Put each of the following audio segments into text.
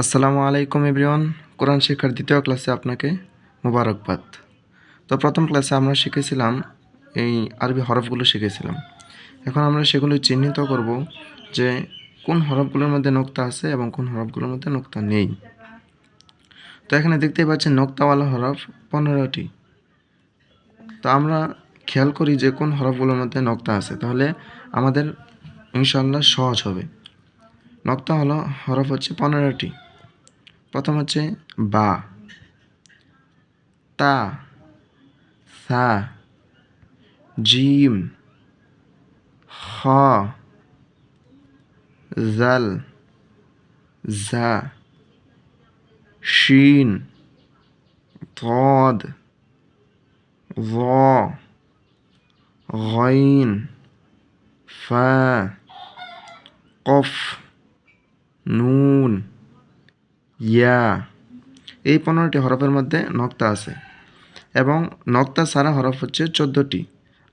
আসসালামু আলাইকুম এভরিওয়ান। কোরআন শিক্ষার দ্বিতীয় ক্লাসে আপনাকে মোবারকবাদ। তো প্রথম ক্লাসে আমরা শিখেছিলাম এই আরবি হরফগুলো শিখেছিলাম। এখন আমরা সেগুলো চিহ্নিত করব যে কোন হরফগুলোর মধ্যে নোক্তা আছে এবং কোন হরফগুলোর মধ্যে নোক্তা নেই। তো এখানে দেখতেই পাচ্ছেন নোক্তাওয়ালা হরফ পনেরোটি। তো আমরা খেয়াল করি যে কোন হরফগুলোর মধ্যে নোক্তা আছে। তাহলে আমাদের ইনশাল্লাহ সহজ হবে। নক্তা হলো হরফ হচ্ছে পনেরোটি। প্রথম হচ্ছে বা তা সা জিম খ জাল জা শিন ضاد ظا غين فا কফ নুন ইয়া। এই পনেরোটি হরফের মধ্যে নক্তা আছে। এবং নক্তা ছাড়া হরফ হচ্ছে চোদ্দোটি।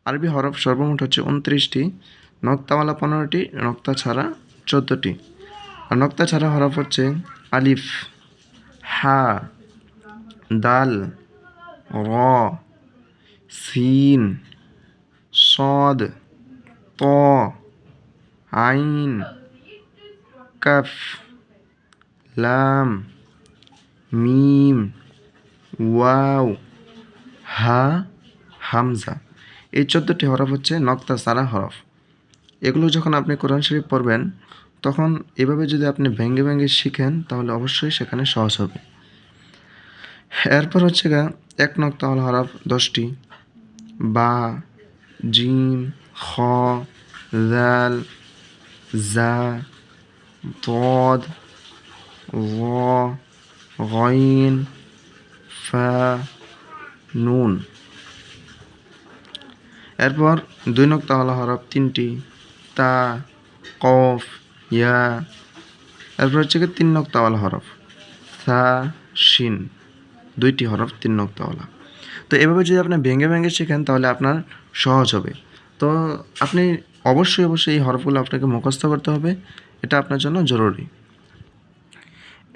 আরবি হরফ সর্বমোট হচ্ছে উনত্রিশটি। নক্তাওয়ালা পনেরোটি, নক্তা ছাড়া চোদ্দোটি। আর নক্তা ছাড়া হরফ হচ্ছে আলিফ, হা, দাল, র, সিন, সদ, ত, আইন, কাফ। লাম, মিম, ওয়াও, হা, হামজা। এই চোদ্দোটি হরফ হচ্ছে নক্তা সারা হরফ। এগুলো যখন আপনি কোরআন শরীফ পড়বেন, তখন এভাবে যদি আপনি ভেঙ্গে ভেঙ্গে শিখেন, তাহলে অবশ্যই সেখানে সহজ হবে। এরপর হচ্ছে গা এক নক্তা হল হরফ দশটি। বা, জিম, খ দাল জা তদ ظا غين ফা নুন এরপর দুই নক্তা হলো হরফ তিনটি তা কফ ইয়া এরপর হচ্ছে কি তিন নক্তাওয়ালা হরফ সা শিন দুইটি হরফ তিন নক্তাওয়ালা তো এভাবে যদি আপনি ভেঙে ভেঙে শেখেন তাহলে আপনার সহজ হবে তো আপনি অবশ্যই অবশ্যই এই হরফগুলো আপনাকে মুখস্থ করতে হবে এটা আপনার জন্য জরুরি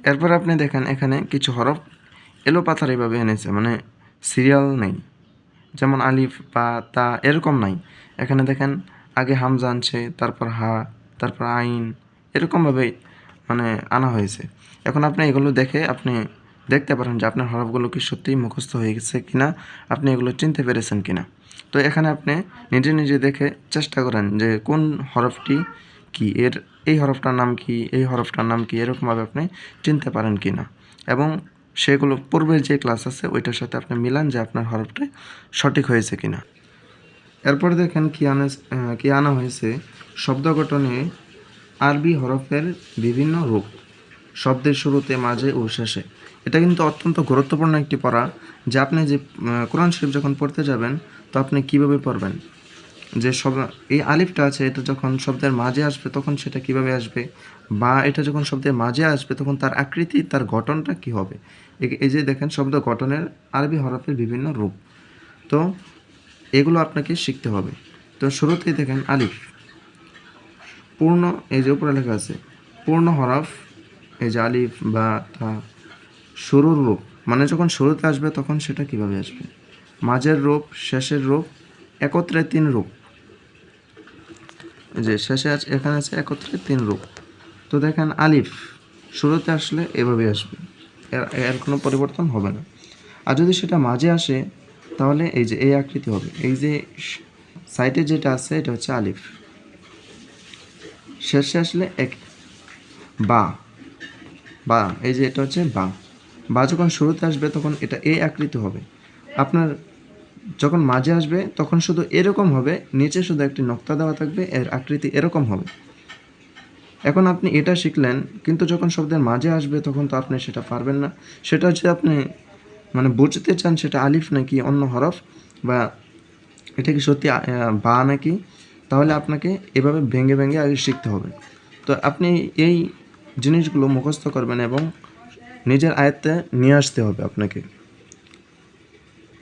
এরপর আপনি দেখেন এখানে কিছু হরফ এলো পাথার এইভাবে এনেছে মানে সিরিয়াল নেই। যেমন আলিফ বা তা এরকম নাই। এখানে দেখেন আগে হামজা আনছে, তারপর হা, তারপর আইন এরকমভাবে মানে আনা হয়েছে। এখন আপনি এগুলো দেখে আপনি দেখতে পারেন যে আপনার হরফগুলো কি সত্যিই মুখস্থ হয়ে গেছে কিনা, আপনি এগুলো চিনতে পেরেছেন কিনা। তো এখানে আপনি নিজে নিজে দেখে চেষ্টা করেন যে কোন হরফটি কি, এর এই হরফটার নাম কি, এই হরফটার নাম কি, এরকমভাবে আপনি চিনতে পারেন কি না এবং সেগুলো পূর্বের যে ক্লাস আছে, ওইটার সাথে আপনি মিলান যে আপনার হরফটা সঠিক হয়েছে কি না এরপর দেখেন কি আনা কি আনা হয়েছে শব্দ গঠনে আরবি হরফের বিভিন্ন রূপ, শব্দের শুরুতে, মাঝে ও শেষে। এটা কিন্তু অত্যন্ত গুরুত্বপূর্ণ একটি পড়া, যে আপনি যে কোরআন শরীফ যখন পড়তে যাবেন, তো আপনি কীভাবে পড়বেন? যে সব, এই আলিফটা আছে, এটা যখন শব্দের মাঝে আসবে, তখন সেটা কীভাবে আসবে? বা এটা যখন শব্দের মাঝে আসবে, তখন তার আকৃতি, তার গঠনটা কি হবে? এই যে দেখেন, শব্দ গঠনের আরবি হরফের বিভিন্ন রূপ। তো এগুলো আপনাকে শিখতে হবে। তো শুরুতেই দেখেন আলিফ। পূর্ণ, এই যে উপরে লেখা আছে, পূর্ণ হরফ, এই যে আলিফ, বা, তা, শুরুর রূপ। মানে যখন শুরুতে আসবে, তখন সেটা কীভাবে আসবে? মাঝের রূপ, শেষের রূপ, একত্রে তিন রূপ। যে শেষে আছে এখানে আছে একত্রে তিন রূপ। তো দেখেন আলিফ, শুরুতে আসলে এভাবে আসবে। এর কোনো পরিবর্তন হবে না। আর যদি সেটা মাঝে আসে, তাহলে এই যে এই আকৃতি হবে। এই যে সাইডে যেটা আছে, এটা হচ্ছে আলিফ। শেষে আসলে এক, বা বা, এই যে এটা হচ্ছে বা। বা যখন শুরুতে আসবে, তখন এটা এই আকৃতি হবে। আপনার যখন মাঝে আসবে, তখন শুধু এরকম হবে, নিচে শুধু একটি নক্তা দেওয়া থাকবে, এর আকৃতি এরকম হবে। এখন আপনি এটা শিখলেন, কিন্তু যখন শব্দের মাঝে আসবে, তখন তো আপনি সেটা পারবেন না। সেটা হচ্ছে আপনি মানে বুঝতে চান সেটা আলিফ নাকি অন্য হরফ, বা এটা কি সত্যি বা নাকি, তাহলে আপনাকে এভাবে ভেঙে ভেঙে আগে শিখতে হবে। তো আপনি এই জিনিসগুলো মুখস্থ করবেন এবং নিজের আয়ত্তে নিয়ে আসতে হবে আপনাকে।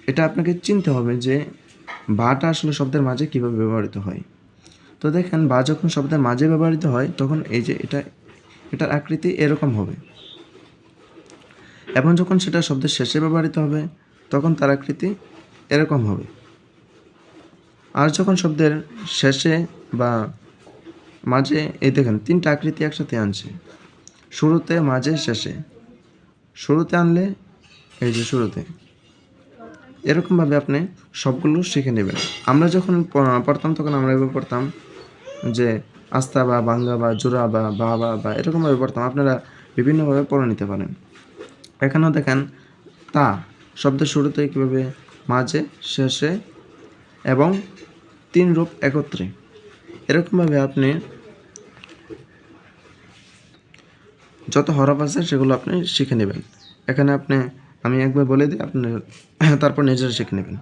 এটা আপনাকে চিনতে হবে যে বাটা আসলে শব্দের মাঝে কীভাবে ব্যবহৃত হয়। তো দেখেন, বা যখন শব্দের মাঝে ব্যবহৃত হয়, তখন এই যে এটা, এটার আকৃতি এরকম হবে। এবং যখন সেটা শব্দের শেষে ব্যবহৃত হবে, তখন তার আকৃতি এরকম হবে। আর যখন শব্দের শেষে বা মাঝে, এই দেখেন, তিনটা আকৃতি একসাথে আনছে। শুরুতে, মাঝে, শেষে। শুরুতে আনলে, এই যে শুরুতে। এরকমভাবে আপনি সবগুলো শিখে নেবেন। আমরা যখন পড়তাম, তখন আমরা এভাবে পড়তাম যে আস্তা বা বাঙ্গা বা জোড়া বা বা বা বা এরকমভাবে পড়তাম। আপনারা বিভিন্নভাবে পড়ে নিতে পারেন। এখানেও দেখেন, তা শব্দের শুরুতে কীভাবে, মাঝে, শেষে এবং তিন রূপ একত্রে। এরকমভাবে আপনি যত হরফ আছে সেগুলো আপনি শিখে নেবেন। এখানে আপনি আমি একবার বলে দিই, আপনি তারপর নিজেরা শিখে নেবেন।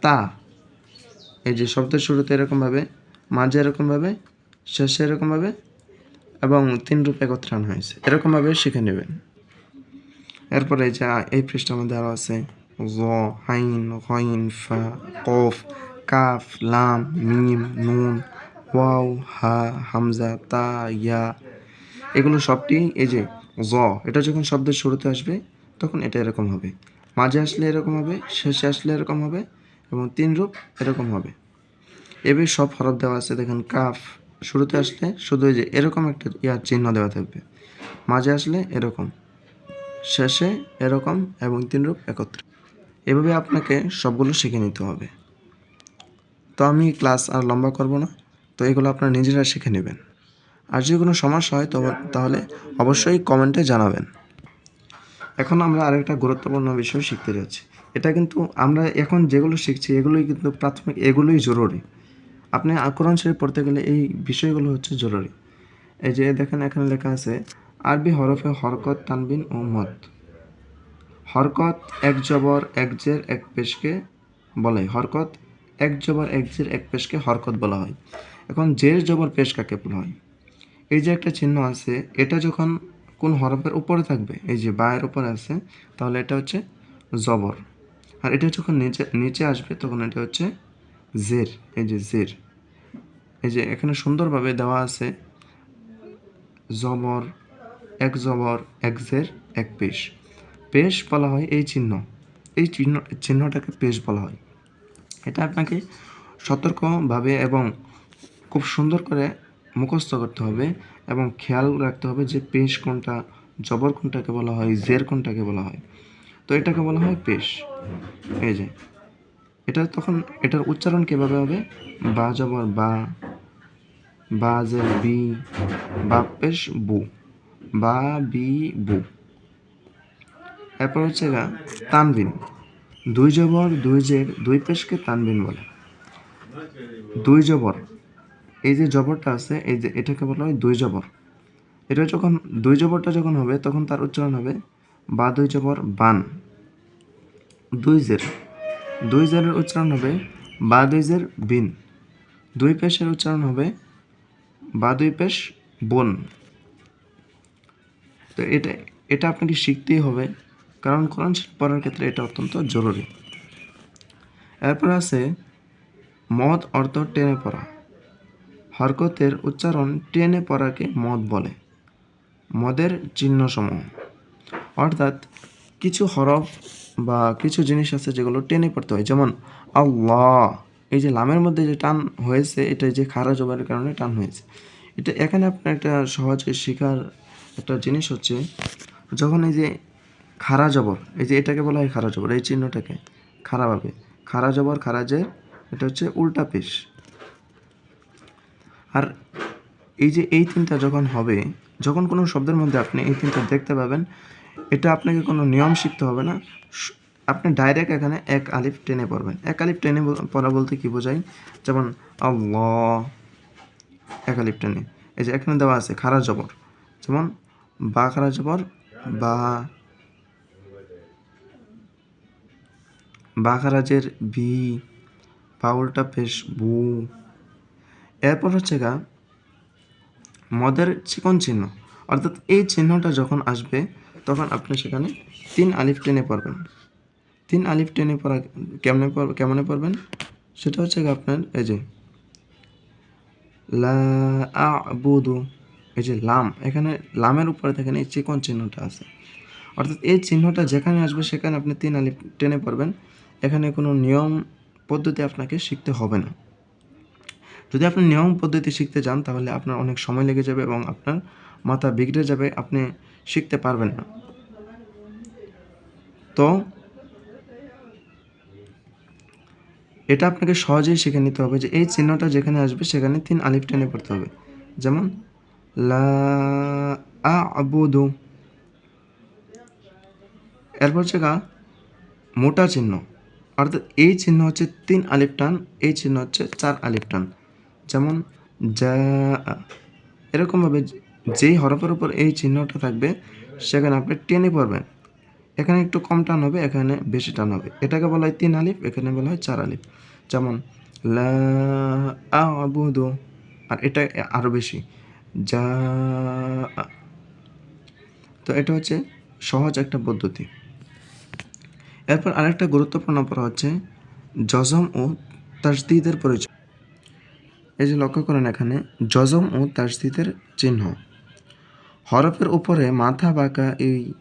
তা, এই যে শব্দের শুরুতে এরকমভাবে মাঝে এরকমভাবে শেষে এরকমভাবে এবং তিন রূপ একত্রে হয়েছে। এরকমভাবে শিখে নেবেন। এরপরে এই যে এই পৃষ্ঠার মধ্যে আরও আছে, জ, হাইন হইন ফা, কফ, কাফ, লাম, মিম, নুন, ওয়াও, হা, হামজা, তা, ইয়া। এগুলো সবটি এই যে জ, এটা যখন শব্দের শুরুতে আসবে তখন এটা এরকম হবে। মাঝে আসলে এরকম হবে, শেষে আসলে এরকম হবে এবং তিন রূপ এরকম হবে। এভাবে সব হরফ দেওয়া আছে, দেখেন কাফ, শুরুতে আসলে শুধু যে এরকম একটা ইয়ার চিহ্ন দেওয়া থাকবে। মাঝে আসলে এরকম, শেষে এরকম এবং তিন রূপ একত্রে। এভাবে আপনাকে সবগুলো শিখে নিতে হবে। তো আমি ক্লাস আর লম্বা করব না, তো এগুলো আপনারা নিজেরা শিখে নেবেন। আর যদি কোনো সমস্যা হয়, তো তাহলে অবশ্যই কমেন্টে জানাবেন। এখন আমরা আরেকটা গুরুত্বপূর্ণ বিষয় শিখতে যাচ্ছি। এটা কিন্তু আমরা এখন যেগুলো শিখছি, এগুলোই কিন্তু প্রাথমিক, এগুলোই জরুরি। আপনি কোরআন শরীফ পড়তে গেলে এই বিষয়গুলো হচ্ছে জরুরি। এই যে দেখেন এখানে লেখা আছে, আরবি হরফে হরকত, তানবিন ও মত হরকত, এক জবর, এক জের, এক পেশকে বলে। হরকত, এক জবর, এক জের, এক পেশকে হরকত বলা হয়। এখন জের, জবর, পেশ কাকে বলা হয়? এই যে একটা চিহ্ন আছে, এটা যখন কোন হরফের উপরে থাকবে? এই যে বায়ের উপরে আছে, তাহলে এটা হচ্ছে জবর। আর এটা যখন নিচে নিচে আসবে, তখন এটা হচ্ছে জের, এই যে জের। এই যে এখানে সুন্দরভাবে দেওয়া আছে, জবর, এক জবর, এক জের, এক পেশ। পেশ বলা হয় এই চিহ্ন। এই চিহ্ন, চিহ্নটাকে পেশ বলা হয়। এটা আপনাকে সতর্কভাবে এবং খুব সুন্দর করে মুখস্থ করতে হবে। এবং খেয়াল রাখতে হবে যে পেশ কোনটা, জবর কোনটাকে বলা হয়, জের কোনটাকে বলা হয়। তো এটাকে বলা হয় পেশ। এই যে, এটা তখন, এটার উচ্চারণ কীভাবে হবে? বা জবর, বা বা জের, বি, বা পেশ, বু, বা, বি, বু। এরপর হচ্ছে গা, তানবিন। দুই জবর, দুই জের, দুই পেশকে তানবিন বলে। দুই জবর এই যে জবরটা আছে, এই যে এটাকে বলা হয় দুই জবর। এটা যখন, দুই জবরটা যখন হবে, তখন তার উচ্চারণ হবে বা দুই জবর বান। দুই জের। দুই জেরের উচ্চারণ হবে বা দুই জের বিন। দুই পেশের উচ্চারণ হবে বা দুই পেশ বন। তো এটা এটা আপনাকে শিখতেই হবে, কারণ কোরআন পড়ার ক্ষেত্রে এটা অত্যন্ত জরুরি। এরপর আছে মদ অর্থ টেনে পড়া। হরকতের উচ্চারণ টেনে পড়াকে মদ বলে, মদের চিহ্নসমূহ। অর্থাৎ কিছু হরফ বা কিছু জিনিস আছে যেগুলো টেনে পড়তে হয়। যেমন, আল্লাহ, এই যে লামের মধ্যে যে টান হয়েছে, এটা যে খারা জবারের কারণে টান হয়েছে। এটা এখানে আপনার একটা সহজে শেখার একটা জিনিস হচ্ছে, যখন এই যে খারা জবর, এই যে এটাকে বলা হয় খারা জবর, এই চিহ্নটাকে খারাপভাবে খারা জবর, খারাজের, এটা হচ্ছে উল্টা পেশ। আর এই যে এই তিনটা যখন হবে, যখন কোনো শব্দের মধ্যে আপনি এই তিনটা দেখতে পাবেন, এটা আপনাকে কোনো নিয়ম শিখতে হবে না। আপনি ডাইরেক্ট এখানে এক আলিফ টেনে পড়বেন। এক আলিফ টেনে পড়া বলতে কী বোঝায়? যেমন, আল্লাহ, এক আলিফ টেনে। এই যে এখানে দেওয়া আছে, খারা জবর। যেমন, বা খারা জবর, বা বা খারাজের বি, পাউলটা পেশ বু। এরপর হচ্ছে গা, মদের চিকন চিহ্ন। অর্থাৎ এই চিহ্নটা যখন আসবে, তখন আপনি সেখানে তিন আলিফ টেনে পড়বেন। তিন আলিফ টেনে পড়া কেমনে কেমনে পড়বেন? সেটা হচ্ছে আপনার, এই যে, লা এই যে লাম, এখানে লামের উপরে দেখেন এই চিকন চিহ্নটা আছে। অর্থাৎ এই চিহ্নটা যেখানে আসবে, সেখানে আপনি তিন আলিফ টেনে পড়বেন। এখানে কোনো নিয়ম, পদ্ধতি আপনাকে শিখতে হবে না। যদি আপনি নিয়ম পদ্ধতি শিখতে যান, তাহলে আপনার অনেক সময় লেগে যাবে এবং আপনার মাথা বিগড়ে যাবে, আপনি শিখতে পারবেন না। তো, এটা আপনাকে সহজেই শিখে নিতে হবে যে, এই চিহ্নটা যেখানে আসবে, সেখানে তিন আলিফ টেনে পড়তে হবে। যেমন, লা আবুদু। এরপর হচ্ছে গা, মোটা চিহ্ন। অর্থাৎ এই চিহ্ন হচ্ছে তিন আলিফ টান, এই চিহ্ন হচ্ছে চার আলিফ টান। যেমন যা, এরকমভাবে যেই হরফের উপর এই চিহ্নটা থাকবে, সেখানে আপনি টেনে পড়বেন। এখানে একটু কম টান হবে, এখানে বেশি টান হবে। এটাকে বলা হয় তিন আলিফ, এখানে বলা হয় চার আলিফ। যেমন, লা আবুদু আর এটা আরও বেশি। যা তো এটা হচ্ছে সহজ একটা পদ্ধতি। এরপর আরেকটা গুরুত্বপূর্ণ পড়া হচ্ছে, জজম ও তাসদিদের পরিচয়। এই যে লক্ষ্য করেন এখানে জজম ও তাসদিদের চিহ্ন। হরফের উপরে মাথা বাঁকা এই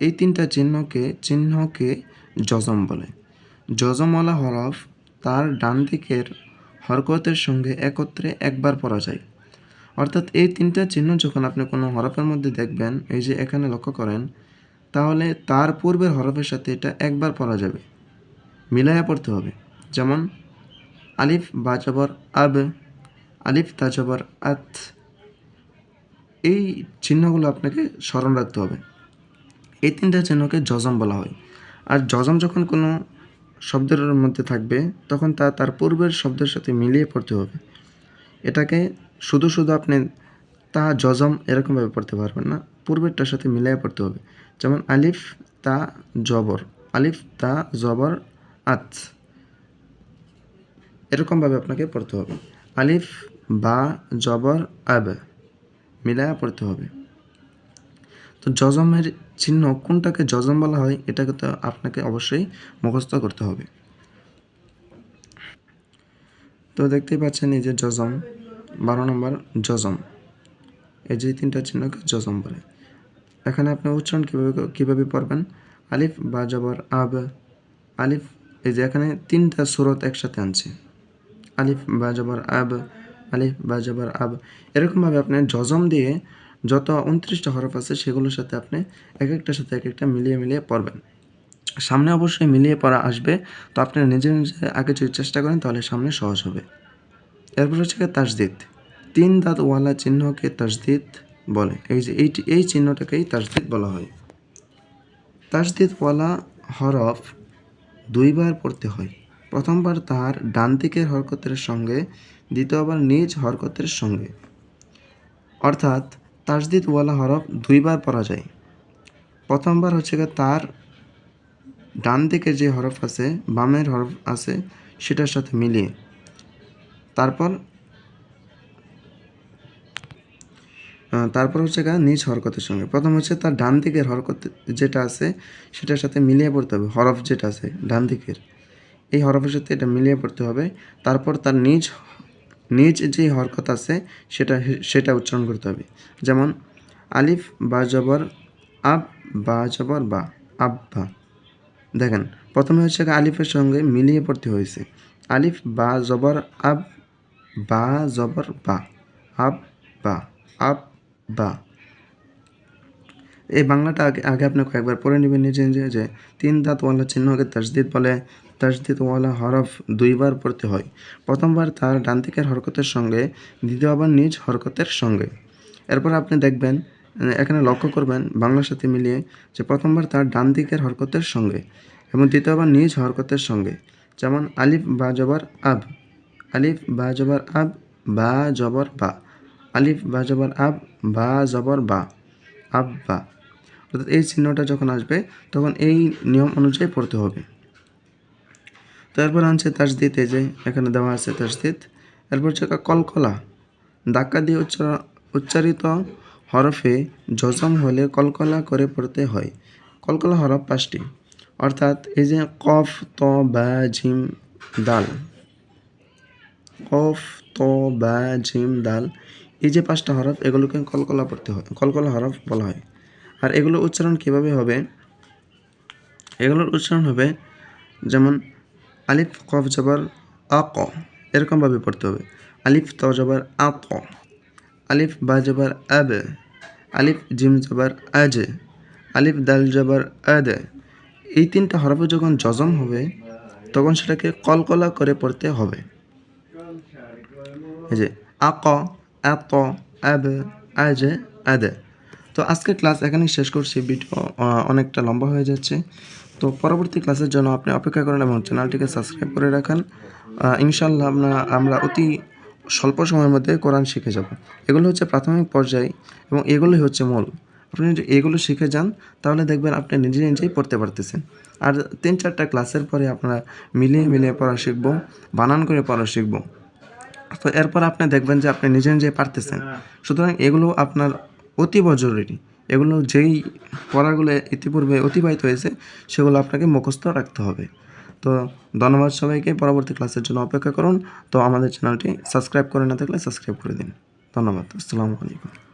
এই তিনটা চিহ্নকে চিহ্নকে জজম বলে। জজমওয়ালা হরফ তার ডান দিকের হরকতের সঙ্গে একত্রে একবার পড়া যায়। অর্থাৎ এই তিনটা চিহ্ন যখন আপনি কোনো হরফের মধ্যে দেখবেন, এই যে এখানে লক্ষ্য করেন, তাহলে তার পূর্বের হরফের সাথে এটা একবার পড়া যাবে। মিলাইয়া পড়তে হবে। যেমন আলিফ বাজাবর আব, আলিফ তাজাবর আত। এই চিহ্নগুলো আপনাকে স্মরণ রাখতে হবে। এই তিনটা চিহ্নকে জজম বলা হয়। আর জজম যখন কোনো শব্দের মধ্যে থাকবে, তখন তা তার পূর্বের শব্দের সাথে মিলিয়ে পড়তে হবে। এটাকে শুধু শুধু আপনি তা জজম এরকমভাবে পড়তে পারবেন না, পূর্বেরটার সাথে মিলিয়ে পড়তে হবে। যেমন আলিফ, তা জবর, আলিফ, তা জবর, আত। এরকমভাবে আপনাকে পড়তে হবে। আলিফ, বা, জবর, আব মিলায়া পড়তে হবে। তো জজমের চিহ্ন কোনটাকে জজম বলা হয়, এটাকে তো আপনাকে অবশ্যই মুখস্থ করতে হবে। তো দেখতেই পাচ্ছেন এই যে জজম বারো নম্বর জজম এই যে তিনটা চিহ্নকে জজম বলে। এখানে আপনি উচ্চারণ কীভাবে কীভাবে পড়বেন? আলিফ, বা, জবর, আব। আলিফ, এই যে এখানে তিনটা সুরত একসাথে আনছে। আলিফ বা জবর আব, আলিফ বা জবর আব। এরকমভাবে আপনি জজম দিয়ে যত উনত্রিশটা হরফ আছে সেগুলোর সাথে আপনি এক একটার সাথে এক একটা মিলিয়ে মিলিয়ে পড়বেন। সামনে অবশ্যই মিলিয়ে পড়া আসবে। তো আপনি নিজে নিজে আগে যদি চেষ্টা করেন তাহলে সামনে সহজ হবে। এরপর হচ্ছে গিয়ে তাসদিদ। তিন দাঁতওয়ালা চিহ্নকে তাসদিদ বলে। এই যে এই এই চিহ্নটাকেই তাসদিদ বলা হয়। তাসদিদওয়ালা হরফ দুইবার পড়তে হয়। প্রথমবার তার ডান দিকের হরকতের সঙ্গে, দ্বিতীয়বার নিজ হরকতের সঙ্গে। অর্থাৎ তাসদিদওয়ালা হরফ দুইবার পড়া যায়। প্রথমবার হচ্ছে গিয়ে তার ডান দিকে যে হরফ আছে, বামের হরফ আছে, সেটার সাথে মিলিয়ে। তারপর তারপর হচ্ছে গা নিজ হরকতের সঙ্গে। প্রথম হচ্ছে তার ডান দিকের হরকত যেটা আছে, সেটার সাথে মিলিয়ে পড়তে হবে, হরফ যেটা আছে, ডান দিকের। এই হরফের সাথে এটা মিলিয়ে পড়তে হবে। তারপর তার নিজ নিজ যে হরকত আছে, সেটা সেটা উচ্চারণ করতে হবে। যেমন, আলিফ, বা, জবর, আব, বা, জবর, বা আব্বা দেখেন, প্রথমে হচ্ছে আলিফের সঙ্গে মিলিয়ে পড়তে হয়েছে। আলিফ, বা, জবর, আব, বা, জবর, বা, আব বা আব, বা। এই বাংলাটা আগে আগে আপনি কয়েকবার পড়ে নেবেন নিজে নিজে, যে তিন দাঁতওয়ালা চিহ্নকে তাসদিদ বলে তাসদিদওয়ালা হরফ দুইবার পড়তে হয়। প্রথমবার তার ডান দিকের হরকতের সঙ্গে, দ্বিতীয়বার নিজ হরকতের সঙ্গে। এরপর আপনি দেখবেন, এখানে লক্ষ্য করবেন বাংলার সাথে মিলিয়ে যে প্রথমবার তার ডান দিকের হরকতের সঙ্গে এবং দ্বিতীয়বার নিজ হরকতের সঙ্গে। যেমন আলিফ, বা, জবর, আব। আলিফ, বা, জবর, আব, বা, জবর, বা। আলিফ, বা, জবর, আব, বা, জবর, বা। আব, বা। অর্থাৎ এই চিহ্নটা যখন আসবে, তখন এই নিয়ম অনুযায়ী পড়তে হবে। তারপর আনছে তাসদিদ, এই যে এখানে দেওয়া আছে তাসদিদ। এরপর হচ্ছে কলকলা। ধাক্কা দিয়ে উচ্চার উচ্চারিত হরফে জজম হলে কলকলা করে পড়তে হয়। কলকলা হরফ পাঁচটি। অর্থাৎ এই যে কফ, ত, বা ঝিম দাল। কফ, ত, বা ঝিম দাল। এই যে পাঁচটা হরফ, এগুলোকে কলকলা পড়তে হয়। কলকলা হরফ বলা হয়। আর এগুলো উচ্চারণ কীভাবে হবে? এগুলোর উচ্চারণ হবে যেমন আলিফ, কফ, জবর, আ, ক। এরকমভাবে পড়তে হবে। আলিফ, ত, জবর, আ, ত। আলিফ, বা, জবর আব আলিফ, জিম, জবর আজ আলিফ, দাল, জবর আদ এই তিনটা হরফ যখন জজম হবে, তখন সেটাকে কলকলা করে পড়তে হবে। এই যে আক আত আব আজ আদ তো আজকে ক্লাস এখানেই শেষ করছি। ভিডিও অনেকটা লম্বা হয়ে যাচ্ছে। তো পরবর্তী ক্লাসের জন্য আপনি অপেক্ষা করেন এবং চ্যানেলটিকে সাবস্ক্রাইব করে রাখেন। ইনশাল্লাহ আমরা আমরা অতি স্বল্প সময়ের মধ্যে কোরআন শিখে যাব। এগুলো হচ্ছে প্রাথমিক পর্যায়ে এবং এগুলোই হচ্ছে মূল। আপনি যদি এগুলো শিখে যান, তাহলে দেখবেন আপনি নিজে নিজেই পড়তে পারতেছেন। আর তিন চারটা ক্লাসের পরে আপনারা মিলিয়ে মিলিয়ে পড়া শিখব, বানান করে পড়া শিখব। তো এরপর আপনি দেখবেন যে আপনি নিজে নিজে পারতেছেন। সুতরাং এগুলো আপনার অতীব জরুরি। এগুলো যেই পড়াগুলো ইতিপূর্বে অতিবাহিত হয়েছে, সেগুলো আপনাকে মুখস্থ রাখতে হবে। তো ধন্যবাদ সবাইকে, পরবর্তী ক্লাসের জন্য অপেক্ষা করুন। তো আমাদের চ্যানেলটি সাবস্ক্রাইব করে না থাকলে সাবস্ক্রাইব করে দিন। ধন্যবাদ, আসসালামু আলাইকুম।